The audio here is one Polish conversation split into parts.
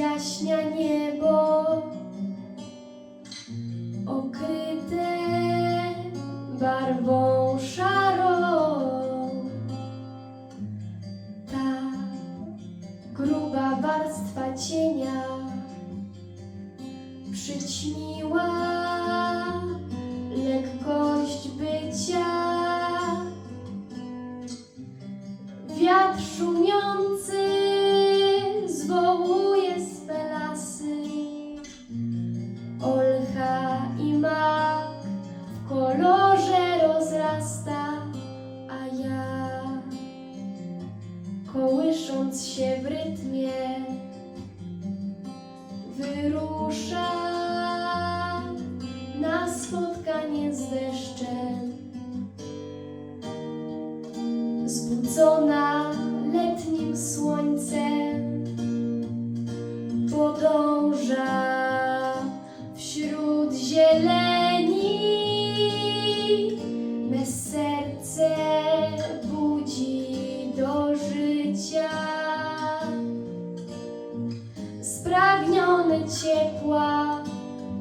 września niebo okryte barwą szarą. Ta gruba warstwa cienia przyćmiła kołysząc się w rytmie wyruszam na spotkanie z deszczem. Zbudzona letnim słońcem podąża wśród zieleni.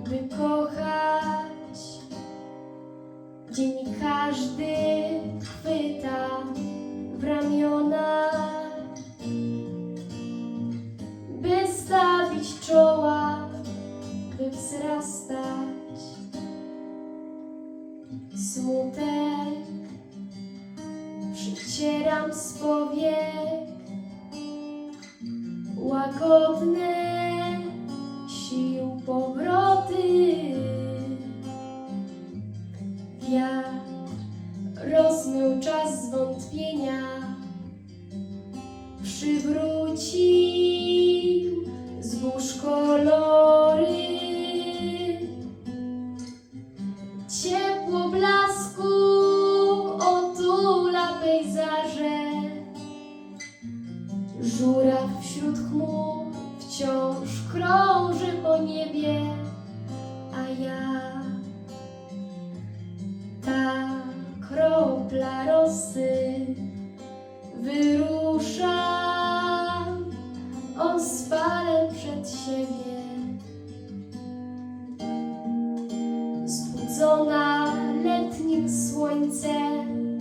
By kochać. Dzień każdy chwyta w ramiona, by stawić czoła, by wzrastać. Smutek przycieram z powiek, łagodne czas zwątpienia, przywrócił zbóż kolory. Ciepło blasku otula pejzaże, żuraw wśród chmur wciąż krąży po niebie, a ja rosy wyruszam ospale przed siebie. Zbudzona letnim słońcem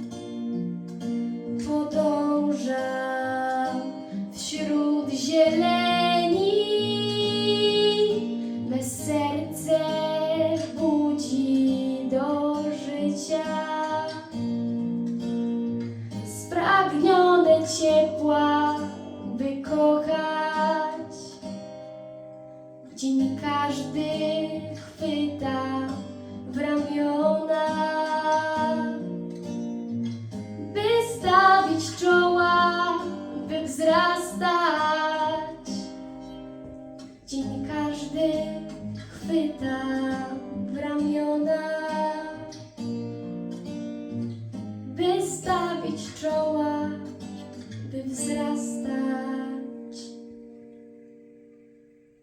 podążam wśród zieleni. ciepła, by kochać, gdzie nie każdy chwyta w ramiona, by stawić czoła, by wzrastać, gdzie nie każdy chwyta w ramiona, by stawić czoła. ты взрастаешь.